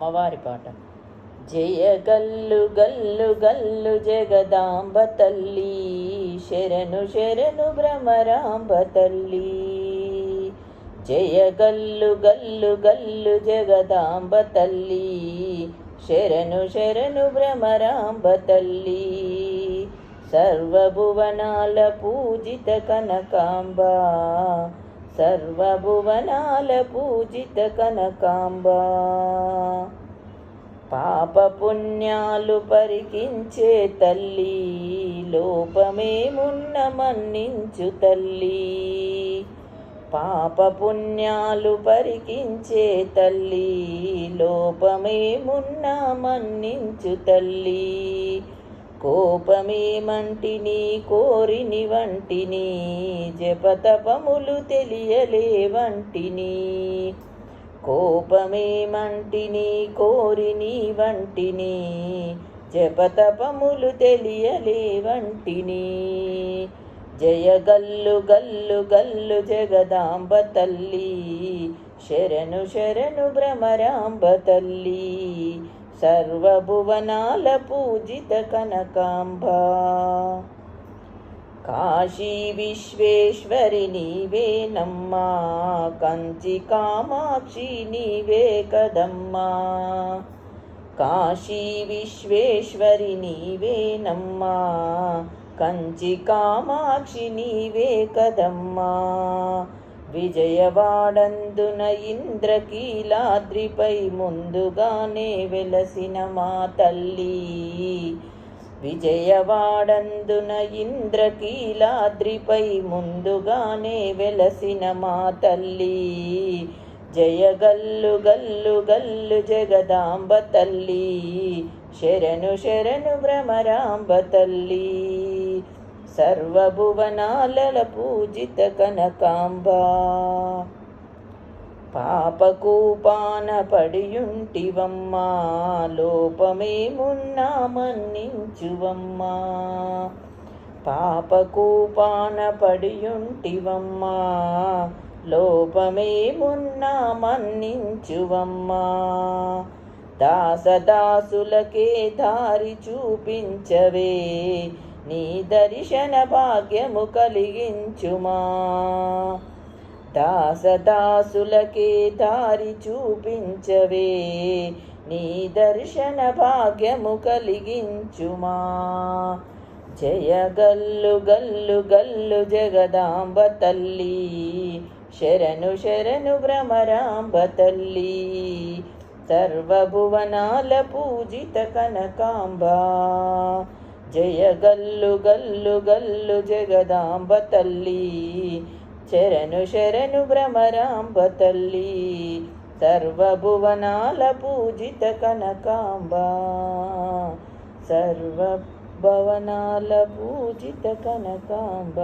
అమ్మవారి పాట. జయ గల్లు గల్లు గల్లు జగదాంబ తల్లి శరణు శరణు భ్రమరాంబ తల్లి. జయ గల్లు గల్లు గల్లు జగదాంబ తల్లి శరణు శరణు భ్రమరాంబ తల్లి. సర్వభువనాల పూజిత కనకాంబ సర్వభువనాల పూజిత కనకాంబ. పాప పుణ్యాలు పరికించే తల్లి లోపమేమున్న మన్నించు తల్లి. పాప పుణ్యాలు పరికించే తల్లి లోపమేమున్న మన్నించు తల్లి. కోపమేమంటిని కోరిని వంటిని జపతపములు తెలియలేవంటిని. కోపమేమంటిని కోరిని వంటిని జపతపములు తెలియలే వంటిని జయ గల్లు గల్లు గల్లు జగదాంబ తల్లి శరణు శరణు భ్రమరాంబ తల్లి సర్వభువనాల పూజిత కనకాంబ. కాశీ విశ్వేశ్వరి నీవేనమ్మా కంచి కామాక్షి నీవే కదమ్మా. కాశీ విశ్వేశ్వరి నీవేనమ్మా కంచి కామాక్షి నీవే కదమ్మా. విజయవాడందున ఇంద్రకీలాద్రిపై ముందుగానే వెలసిన మా తల్లి. విజయవాడందున ఇంద్రకీలాద్రిపై ముందుగానే వెలసిన మా తల్లి. జయగల్లు గల్లు గల్లు జగదాంబ తల్లి. శరణు శరణు భ్రమరాంబ తల్లి. సర్వభువనాలల పూజిత కనకాంబ. పాపకూపాన పడియుంటివమ్మా లోపమేమున్నా మన్నించువమ్మా. పాపకూపాన పడియుంటివమ్మా లోపమేమున్నా మన్నించువమ్మా. దాసదాసులకే దారి చూపించవే నీ దర్శన భాగ్యము కలిగించుమా. దాసదాసులకే దారి చూపించవే నీ దర్శన భాగ్యము కలిగించుమా. జయ గల్లు గల్లు గల్లు జగదాంబ తల్లి శరణు శరణు భ్రమరాంబ తల్లి సర్వభువనాల పూజిత కనకాంబా. జయ గల్లు గల్లు గల్లు జగదాంబ తల్లి. శరణు శరణు భ్రమరాంబ తల్లి. సర్వభువనాల పూజిత కనకాంబ. సర్వ భవనాల పూజిత కనకాంబ.